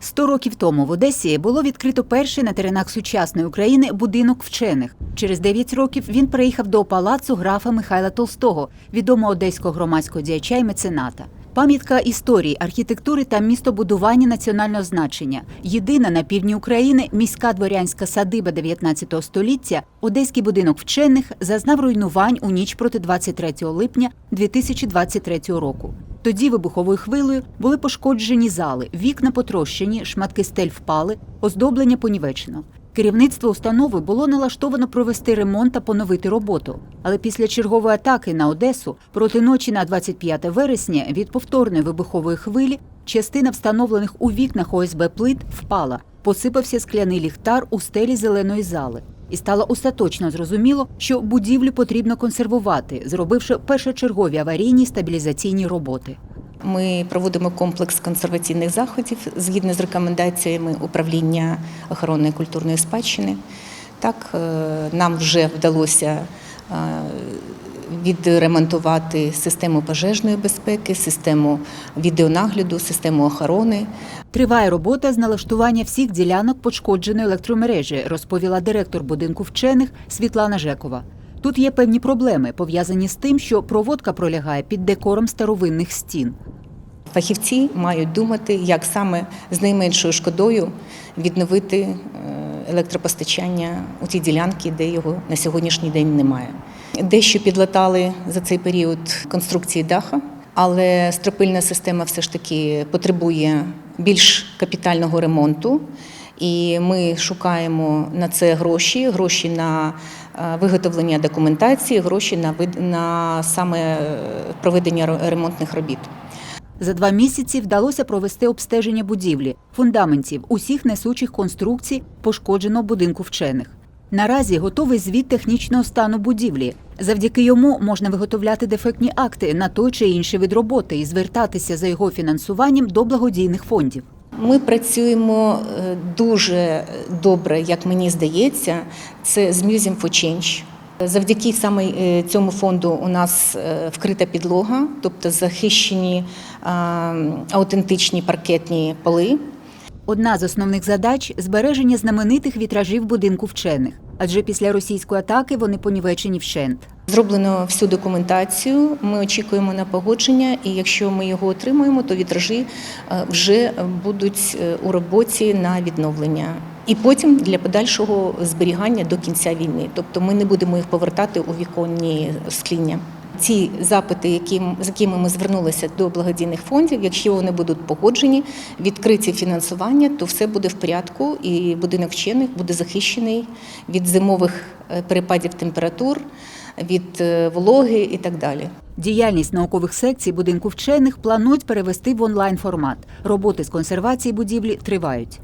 Сто років тому в Одесі було відкрито перший на теренах сучасної України будинок вчених. Через 9 років він переїхав до палацу графа Михайла Толстого, відомого одеського громадського діяча і мецената. Пам'ятка історії, архітектури та містобудування національного значення. Єдина на півдні України міська дворянська садиба 19 століття, одеський будинок вчених зазнав руйнувань у ніч проти 23 липня 2023 року. Тоді вибуховою хвилею були пошкоджені зали, вікна потрощені, шматки стель впали, оздоблення понівечено. Керівництво установи було налаштовано провести ремонт та поновити роботу. Але після чергової атаки на Одесу проти ночі на 25 вересня від повторної вибухової хвилі частина встановлених у вікнах ОСБ плит впала, посипався скляний ліхтар у стелі зеленої зали. І стало остаточно зрозуміло, що будівлю потрібно консервувати, зробивши першочергові аварійні стабілізаційні роботи. Ми проводимо комплекс консерваційних заходів згідно з рекомендаціями управління охорони культурної спадщини. Так, е, нам вже вдалося е, відремонтувати систему пожежної безпеки, систему відеонагляду, систему охорони. Триває робота з налаштування всіх ділянок пошкодженої електромережі, розповіла директор будинку вчених Світлана Жекова. Тут є певні проблеми, пов'язані з тим, що проводка пролягає під декором старовинних стін. Фахівці мають думати, як саме з найменшою шкодою відновити е, електропостачання у ті ділянки, де його на сьогоднішній день немає. Дещо підлатали за цей період конструкції даха, але стропильна система все ж таки потребує більш капітального ремонту. І ми шукаємо на це гроші, гроші на е, виготовлення документації, гроші на на саме е, проведення ремонтних робіт. За два місяці вдалося провести обстеження будівлі, фундаментів, усіх несучих конструкцій пошкодженого будинку вчених. Наразі готовий звіт технічного стану будівлі. Завдяки йому можна виготовляти дефектні акти на той чи інший вид роботи і звертатися за його фінансуванням до благодійних фондів. Ми працюємо е, дуже добре, як мені здається, це з Museum for Change. Завдяки саме е, цьому фонду у нас е, вкрита підлога, тобто захищені аутентичні паркетні поли. Одна з основних задач збереження знаменитих вітражів будинку вчених, адже після російської атаки вони понівечені вщент. Зроблено всю документацію. Ми очікуємо на погодження, і якщо ми його отримаємо, то вітражі е, вже будуть е, у роботі на відновлення. І потім для подальшого зберігання до кінця війни. Тобто ми не будемо їх повертати у віконні скління. Ці запити, які, з якими ми звернулися до благодійних фондів, якщо вони будуть погоджені, відкриті фінансування, то все буде в порядку, і будинок вчених буде захищений від зимових е, перепадів температур, від е, вологи і так далі. Діяльність наукових секцій будинку вчених планують перевести в онлайн формат. Роботи з консервації будівлі тривають.